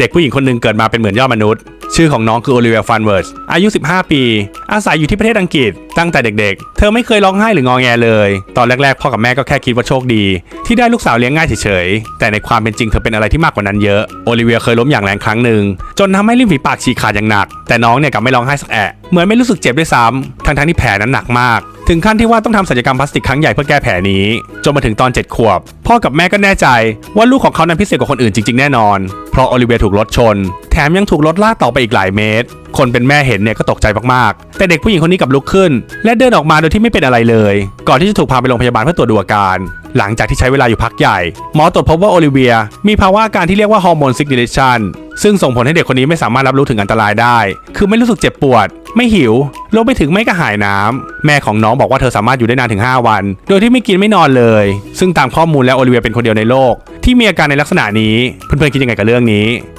เด็กผู้หญิงคนหนึ่งเกิดมาเป็นเหมือนยอดมนุษย์ ชื่อของน้องคือโอลิเวียฟันเวิร์สอายุ 15 ปี อาศัยอยู่ที่ประเทศอังกฤษ ตั้งแต่เด็กๆ เธอไม่เคยร้องไห้หรืองอแงเลย ตอนแรกๆ พ่อกับแม่ก็แค่คิดว่าโชคดี ที่ได้ลูกสาวเลี้ยงง่ายเฉยๆ แต่ในความเป็นจริงเธอเป็นอะไรที่มากกว่านั้นเยอะ โอลิเวียเคยล้มอย่างแรงครั้งหนึ่ง จนทำให้ริมฝีปากฉีกขาดอย่างหนัก แต่น้องเนี่ยกลับไม่ร้องไห้สักแอะ เหมือนไม่รู้สึกเจ็บด้วยซ้ำทั้งๆที่แผลนั้นหนักมาก ถึงขั้นที่ว่าต้องทำศัลยกรรมพลาสติกครั้งใหญ่เพื่อแก้แผลนี้ จนมาถึงตอน 7 ขวบ พ่อกับแม่ก็แน่ใจว่าลูกของเขานั้นพิเศษกว่าคนอื่นจริงๆแน่นอน เพราะโอลิเวียถูกรถชน แถมยังถูกรถลากต่อไปอีกหลายเมตร คนเป็นแม่เห็นเนี่ยก็ตกใจมากๆ แต่เด็กผู้หญิงคนนี้กลับลุกขึ้น และเดินออกมาโดยที่ไม่เป็นอะไรเลย ก่อนที่จะถูกพาไปโรงพยาบาลเพื่อตรวจดูอาการ หลังจากที่ใช้เวลาอยู่พักใหญ่ หมอตรวจพบว่าโอลิเวีย มีภาวะอาการที่เรียกว่าฮอร์โมนซิกเดเลชันซึ่งส่งผลให้เด็กคนนี้ไม่สามารถรับรู้ถึงอันตรายได้ คือไม่รู้สึกเจ็บปวด ไม่หิวรวมไปถึงไม่กระหายน้ำแม่ของน้องบอกว่าเธอสามารถอยู่ได้นานถึง 5 วัน โดยที่ไม่กินไม่นอนเลย ซึ่งตามข้อมูลแล้วโอลิเวียเป็นคนเดียวในโลก ที่มีอาการในลักษณะนี้ เพื่อนๆคิดยังไงกับเรื่องนี้